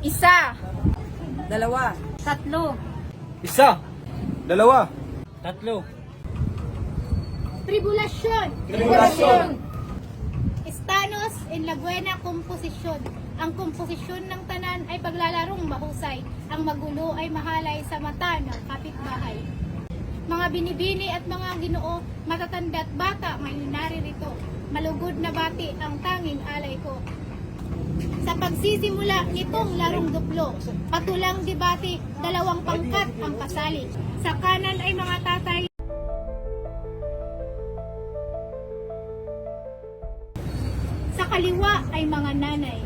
Isa. Dalawa. Tatlo. Isa. Dalawa. Tatlo. Tribulasyon. Tribulasyon. Estanos en la buena komposisyon. Ang komposisyon ng tanan ay paglalarong mahusay. Ang magulo ay mahalay sa mata ng kapitbahay. Mga binibini at mga ginoo, matatanda at bata may naririto. Malugod na bati ang tanging alay ko. Sa pagsisimula nitong larong duplo, patulang debate, dalawang pangkat ang kasali. Sa kanan ay mga tatay Sa kaliwa ay mga nanay.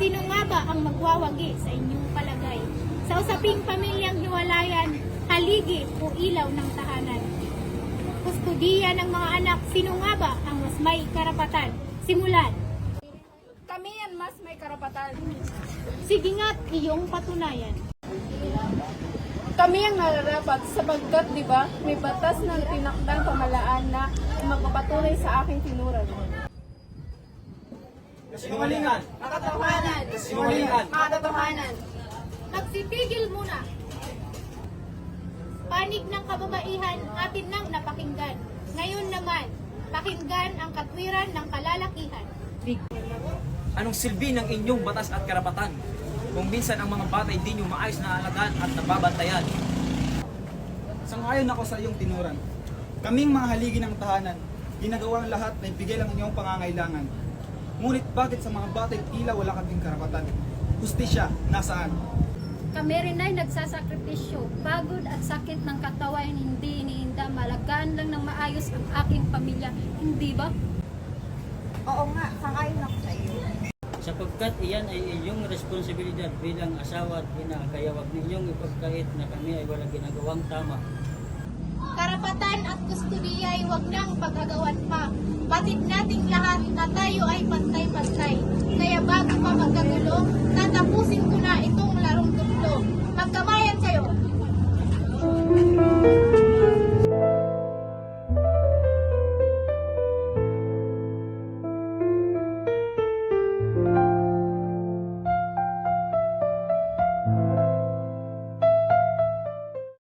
Sino nga ba ang magwawagi sa inyong palagay? Sa usaping pamilyang hiwalayan, haligi o ilaw ng tahanan. Kustudiya ng mga anak, sino nga ba ang mas may karapatan? Simulan. Kami yan mas may karapatan. Sige nga't iyong patunayan. Kami ang nararapat sapagkat, di ba, may batas ng tinakdang pamalaan na magpapatunay sa aking tinuran. Kasinungalingan. Makatotohanan. Kasinungalingan. Makatotohanan. Magsitigil muna. Panig ng kababaihan atin nang napakinggan. Ngayon naman, pakinggan ang katwiran ng kalalakihan. Anong silbi ng inyong batas at karapatan? Kung minsan ang mga bata hindi nyo maayos na alagaan at nababantayan. Sangayon ako sa iyong tinuran. Kaming mga haligi ng tahanan, ginagawa ang lahat na ibigay lang inyong pangangailangan. Ngunit bakit sa mga batay tila wala kaming karapatan? Justisya, nasaan? Kami rin ay nagsasakripisyo. Pagod at sakit ng katawan, hindi iniinda. Malagaan lang ng maayos ang aking pamilya. Hindi ba? Oo nga, sangayon ako sa iyo. Sapagkat iyan ay inyong responsibilidad bilang asawa at ina, kaya wag ninyong ipagkait na kami ay walang ginagawang tama. Karapatan at kustudiya ay wag nang paghagawan pa. Batid nating lahat na tayo ay pantay-pantay.